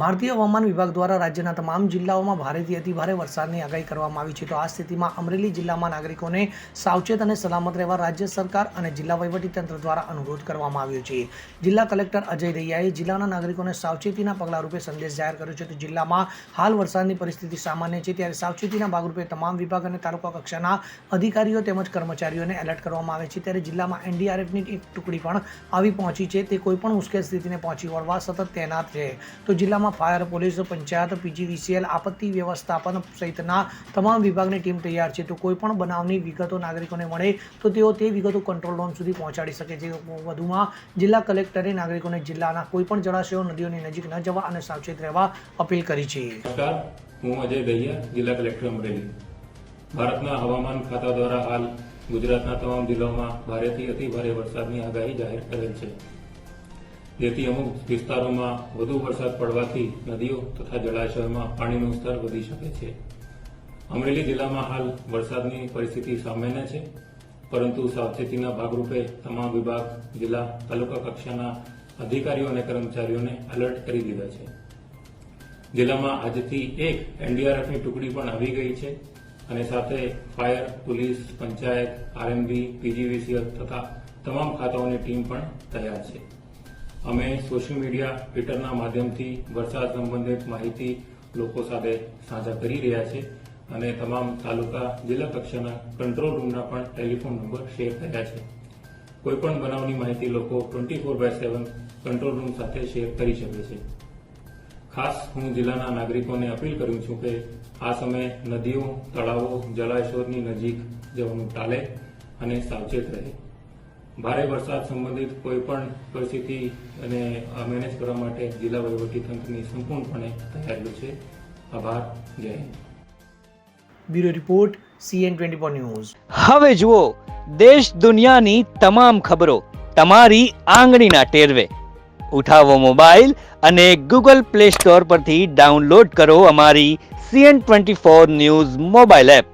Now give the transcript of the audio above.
ભારતીય હવામાન વિભાગ દ્વારા રાજ્યના તમામ જિલ્લાઓમાં ભારેથી અતિભારે વરસાદની આગાહી કરવામાં આવી છે. તો આ સ્થિતિમાં અમરેલી જિલ્લામાં નાગરિકોને સાવચેત અને સલામત રહેવા રાજ્ય સરકાર અને જિલ્લા વહીવટીતંત્ર દ્વારા અનુરોધ કરવામાં આવ્યો છે. જિલ્લા કલેક્ટર અજય દહિયાએ જિલ્લાના નાગરિકોને સાવચેતીના પગલા રૂપે સંદેશ જાહેર કર્યો છે. તો જિલ્લામાં હાલ વરસાદની પરિસ્થિતિ સામાન્ય છે. ત્યારે સાવચેતીના ભાગરૂપે તમામ વિભાગ અને તાલુકા કક્ષાના અધિકારીઓ તેમજ કર્મચારીઓને એલર્ટ કરવામાં આવે છે. ત્યારે જિલ્લામાં એનડીઆરએફની એક ટુકડી પણ આવી પહોંચી છે. તે કોઈપણ મુશ્કેલ સ્થિતિને પહોંચી વળવા સતત તૈનાત છે તો જિલ્લામાં ફાયર પોલીસ, પંચાયત, પીજીવીસીએલ, આપત્તિ વ્યવસ્થાપન સહિતના તમામ વિભાગની ટીમ તૈયાર છે. તો કોઈપણ બનાવની વિગતો નાગરિકોને મળે તો તેઓ તે વિગતો કંટ્રોલ રૂમ સુધી પહોંચાડી શકે છે. વધુમાં જિલ્લા કલેક્ટરે નાગરિકોને જિલ્લાના કોઈપણ જળાશયો, નદીઓની નજીક ન જવા અને સાવચેત રહેવા અપીલ કરી છે. હું અજય દહિયા, જિલ્લા કલેક્ટર અમરેલી. ભારતના હવામાન ખાતા દ્વારા હાલ ગુજરાતના તમામ જિલ્લાઓમાં ભારેથી અતિ ભારે વરસાદની આગાહી જાહેર કરેલ છે. જેથી અમુક વિસ્તારોમાં વધુ વરસાદ પડવાથી નદીઓ તથા જળાશયોમાં પાણીનું સ્તર વધી શકે છે. અમરેલી જિલ્લામાં હાલ વરસાદની પરિસ્થિતિ સામાન્ય છે, પરંતુ સાવચેતીના ભાગરૂપે તમામ વિભાગ, જિલ્લા, તાલુકા કક્ષાના અધિકારીઓ અને કર્મચારીઓને એલર્ટ કરી દીધા છે. જિલ્લામાં આજથી એક એનડીઆરએફની ટુકડી પણ આવી ગઈ છે અને સાથે fire, police, panchayat RMB PGVCL તથા તમામ ખાતાઓની ટીમ પણ તૈયાર છે. અમે સોશિયલ મીડિયા ટ્વિટરના માધ્યમથી વરસાદ સંબંધિત માહિતી લોકો સાથે સાજા કરી રહ્યા છે અને તમામ તાલુકા જિલ્લા કક્ષાના કંટ્રોલ રૂમના પણ ટેલિફોન નંબર શેર કર્યા છે. કોઈપણ બનાવની માહિતી લોકો twenty four by seven control room સાથે શેર કરી શકે છે. ખાસ હું જિલ્લાના નાગરિકોને અપીલ કરું છું કે આ સમયે નદીઓ, તળાવો, જળાશયોની નજીક જવાનું ટાળે અને સાવચેત રહે. ભારે વરસાદ સંબંધિત કોઈ પણ પરિસ્થિતિ અને મેનેજ કરવા માટે જિલ્લા વહીવટીતંત્રની સંપૂર્ણપણે તૈયારીઓ છે. આભાર. જય Hind. Bureau report CN twenty four news. હવે જુઓ દેશ દુનિયાની તમામ ખબરો તમારી આંગળીના ટેરવે. ઉઠાવો મોબાઈલ અને ગૂગલ પ્લે સ્ટોર પરથી ડાઉનલોડ કરો અમારી CN twenty four news mobile app.